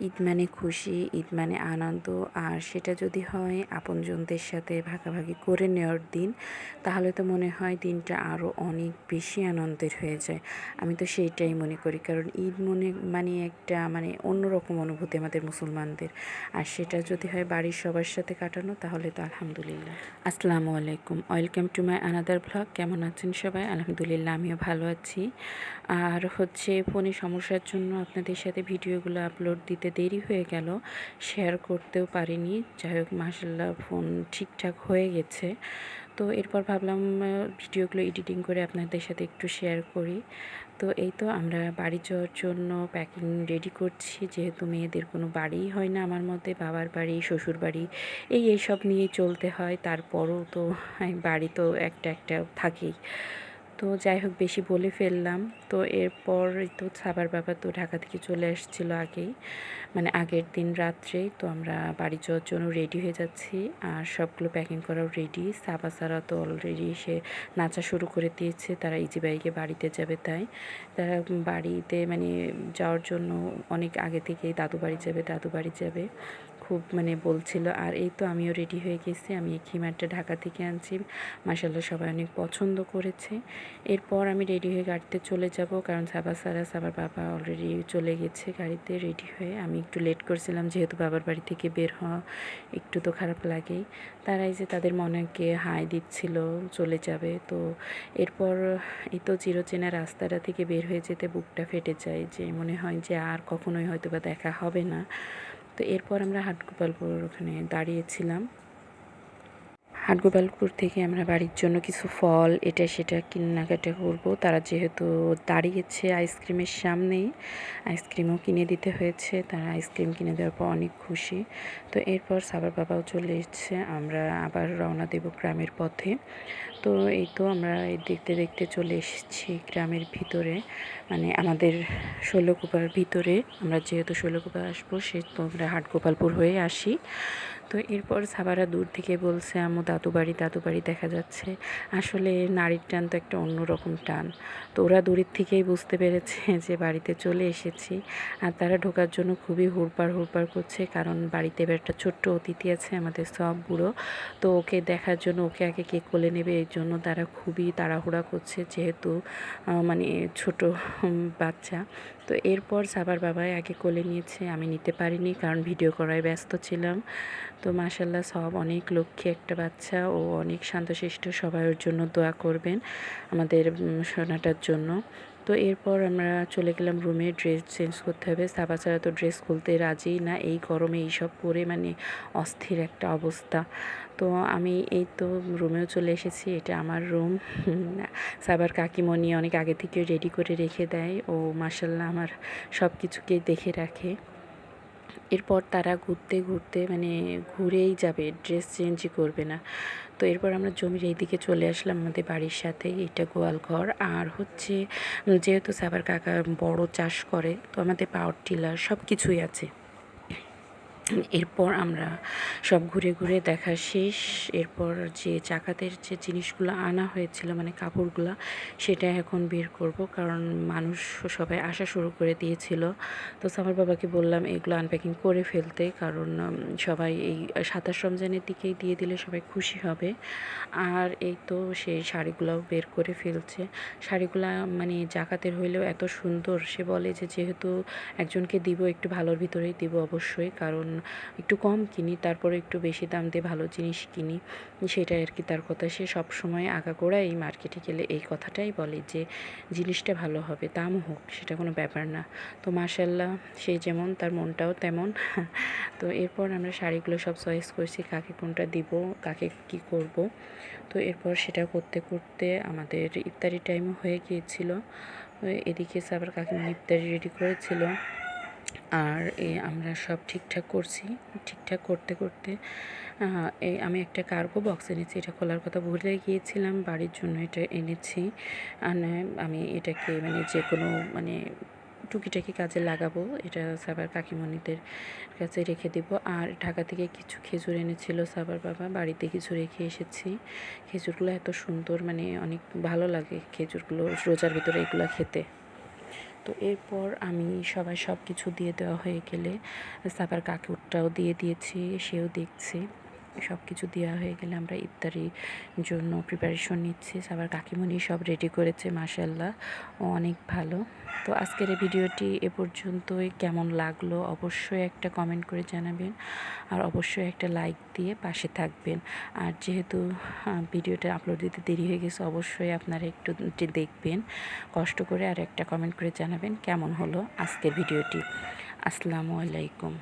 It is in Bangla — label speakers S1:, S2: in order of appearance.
S1: ঈদ মানে খুশি, ঈদ মানে আনন্দ। আর সেটা যদি হয় আপনজনদের সাথে ভাগাভাগি করে নেওয়ার দিন, তাহলে তো মনে হয় দিনটা আরও অনেক বেশি আনন্দের হয়ে যায়। আমি তো সেইটাই মনে করি। কারণ ঈদ মনে মানে একটা মানে অন্যরকম অনুভূতি আমাদের মুসলমানদের। আর সেটা যদি হয় বাড়ির সবার সাথে কাটানো, তাহলে তো আলহামদুলিল্লাহ। আসসালামু আলাইকুম। Welcome to my another blog. কেমন আছেন সবাই? আলহামদুলিল্লাহ, আমিও ভালো আছি। আর হচ্ছে ফোনে সমস্যার জন্য আপনাদের সাথে ভিডিওগুলো আপলোড দিতে দেরি হয়ে গেল। শেয়ার করতেও পারিনি। যাই হোক মাসাল্লাহ ফোন ঠিকঠাক হয়ে গেছে। তো এরপর ভাবলাম ভিডিওগুলো এডিটিং করে আপনাদের সাথে একটু শেয়ার করি। তো এই তো আমরা বাড়ি যাওয়ার জন্য প্যাকিং রেডি করছি। যেহেতু মেয়েদের কোনো বাড়িই হয় না আমার মতে, বাবার বাড়ি, শ্বশুর বাড়ি, এই এইসব নিয়ে চলতে হয়। তারপরও তো, বাড়ি তো একটা একটা থাকেই। তো যাই হোক, বেশি বলে ফেললাম। তো এরপর তো সাবার বাবা তো ঢাকা থেকে চলে এসেছিল আগেই মানে আগের দিন রাত্রেই তো আমরা বাড়ি যাওয়ার জন্য রেডি হয়ে যাচ্ছি আর সবগুলো প্যাকিং করাও রেডি সাবা সারা তো অলরেডি সে নাচা শুরু করে দিয়েছে, তারা ইজি বাইকে বাড়িতে যাবে তাই। তারা বাড়িতে মানে যাওয়ার জন্য অনেক আগে থেকেই দাদু বাড়ি যাবে, দাদু বাড়ি যাবে। খুব মানে বলছিল, আর এই তো আমিও রেডি হয়ে গেছি, আমি এই খিমারটা ঢাকা থেকে আনছি। মাসাল্লাহ সবাই অনেক পছন্দ করেছে। এরপর আমি রেডি হয়ে গাড়িতে চলে যাব, কারণ সাবা সারা সাবার বাবা অলরেডি চলে গেছে গাড়িতে রেডি হয়ে। আমি একটু লেট করছিলাম, যেহেতু বাবার বাড়ি থেকে বের হওয়া একটু তো খারাপ লাগেই। তারাই যে তাদের মনেকে হাই দিচ্ছিল, চলে যাবে। তো এরপর এই তো চিরচেনা রাস্তাটা থেকে বের হয়ে যেতে বুকটা ফেটে যায়, যে মনে হয় যে আর কখনোই হয়তো বা দেখা হবে না। তো এরপর আমরা হাটগোপালপুর ওখানে দাঁড়িয়েছিলাম। হাটগোপালপুর থেকে আমরা বাড়ির জন্য কিছু ফল এটা সেটা কেনাকাটা করব। তারা যেহেতু দাঁড়িয়েছে আইসক্রিমের সামনেই, আইসক্রিমও কিনে দিতে হয়েছে, তারা আইসক্রিম কিনে দেওয়ার পর অনেক খুশি। তো এরপর সাবার বাবাও চলে এসছে, আমরা আবার রওনা দেব গ্রামের পথে। তো এই তো আমরা দেখতে দেখতে চলে এসেছি গ্রামের ভিতরে। মানে আমাদের ষোলকুপার ভিতরে, আমরা যেহেতু ষোলকুপা আসব সে তো আমরা হাটগোপালপুর হয়ে আসি। তো এরপর সাবারা দূর থেকে বলছে আমু দাদু বাড়ি দাদু বাড়ি, দেখা যাচ্ছে। আসলে নারীর টান তো একটা অন্যরকম টান। তো ওরা দূরের থেকেই বুঝতে পেরেছে যে বাড়িতে চলে এসেছি। আর তারা ঢোকার জন্য খুবই হুড়পাড় হুড়পাড় করছে, কারণ বাড়িতে এবার একটা ছোট্ট অতিথি আছে, আমাদের সব বুড়ো। তো ওকে দেখার জন্য, ওকে আগে কে কোলে নেবে, এর জন্য তারা খুবই তাড়াহুড়া করছে, যেহেতু মানে ছোট বাচ্চা। তো এরপর সাবার বাবাই আগে কোলে নিয়েছে, আমি নিতে পারিনি কারণ ভিডিও করায় ব্যস্ত ছিলাম। তো মাসাল্লাহ সব অনেক লক্ষ্মী একটা বাচ্চা, ও অনেক শান্তশিষ্ট সবাইয়ের জন্য দোয়া করবেন আমাদের সোনাটার জন্য। তো এরপর আমরা চলে গেলাম রুমে ড্রেস চেঞ্জ করতে হবে। সাবা ছাড়া তো ড্রেস খুলতে রাজি না। এই গরমে এইসব পরে মানে অস্থির একটা অবস্থা। তো আমি এই তো রুমেও চলে এসেছি। এটা আমার রুম সাবার কাকিমণি অনেক আগে থেকে রেডি করে রেখে দেয়। ও মাসাল্লাহ আমার সব কিছুকে দেখে রাখে। এরপর তারা ঘুরতে ঘুরতে মানে ঘুরেই যাবে ড্রেস চেঞ্জই করবে না। তো এরপর আমরা জমির এই দিকে চলে আসলাম আমাদের বাড়ির সাথে এটা গোয়াল ঘর। আর হচ্ছে যেহেতু সাবার কাকা বড় চাষ করে, তো আমাদের পাওয়ার টিলার সব কিছুই আছে। এরপর আমরা সব ঘুরে ঘুরে দেখা শেষ। এরপর যে চাকাতের যে জিনিসগুলো আনা হয়েছিল মানে কাপড়গুলো, সেটা এখন বের করব। কারণ মানুষ সবাই আসা শুরু করে দিয়েছিল। তো সামার বাবাকে বললাম, এগুলো আনপ্যাকিং করে ফেলতে। কারণ সবাই এই সাতাশ রমজানের দিকেই দিয়ে দিলে সবাই খুশি হবে। আর এই তো সেই শাড়িগুলোও বের করে ফেলছে। শাড়িগুলা মানে জাকাতের হইলেও এত সুন্দর। সে বলে যে, যেহেতু একজনকে দিব, একটু ভালোর ভিতরেই দিব অবশ্যই। কারণ একটু কম কিনি, তারপরে একটু বেশি দাম দিয়ে ভালো জিনিস কিনি। সেটাই আর কি তার কথা। সে সবসময় আগাগোড়া এই মার্কেটে গেলে এই কথাটাই বলে যে, জিনিসটা ভালো হবে, দাম হোক, সেটা কোনো ব্যাপার না। তো মাসাল্লাহ সে যেমন, তার মনটাও তেমন। তো এরপর আমরা শাড়িগুলো সব চয়েস করছি, কাকে কোনটা দিব, কাকে কি করব। তো এরপর সেটা করতে করতে আমাদের ইফতারি টাইমও হয়ে গিয়েছিল। এদিকে আবার কাকিমা ইফতারি রেডি করেছিল। আর এ আমরা সব ঠিকঠাক করছি। ঠিকঠাক করতে করতে এই আমি একটা কার্গো বক্স এনেছি, এটা খোলার কথা ভুলে গিয়েছিলাম, বাড়ির জন্য এটা এনেছি। আর আমি এটাকে মানে যে কোনো মানে টুকিটাকি কাজে লাগাবো, এটা সাবার কাকিমণিদের কাছে রেখে দিব। আর ঢাকা থেকে কিছু খেজুর এনেছিল সাবার বাবা, বাড়িতে কিছু রেখে এসেছি। খেজুরগুলো এত সুন্দর মানে অনেক ভালো লাগে খেজুরগুলো, রোজার ভিতরে এগুলো খেতে। তো এরপর আমি সবাই সব কিছু দিয়ে দেওয়া হয়ে গেলে সাবার কাকুরটাও দিয়ে দিয়েছি, সেও দেখছে। সব কিছু দেওয়া হয়ে গেলে আমরা ইফতারির জন্য প্রিপারেশন নিচ্ছি। সাবার কাকিমণি সব রেডি করেছে মাসাল্লাহ অনেক ভালো। তো আজকের এই ভিডিওটি এ পর্যন্তই। কেমন লাগল অবশ্যই একটা কমেন্ট করে জানাবেন। আর অবশ্যই একটা লাইক দিয়ে পাশে থাকবেন। আর যেহেতু ভিডিওটা আপলোড দিতে দেরি হয়ে গেছে, অবশ্যই আপনারা একটু দেখবেন, কষ্ট করে আর একটা কমেন্ট করে জানাবেন কেমন হলো আজকের ভিডিওটি। আসসালামু আলাইকুম।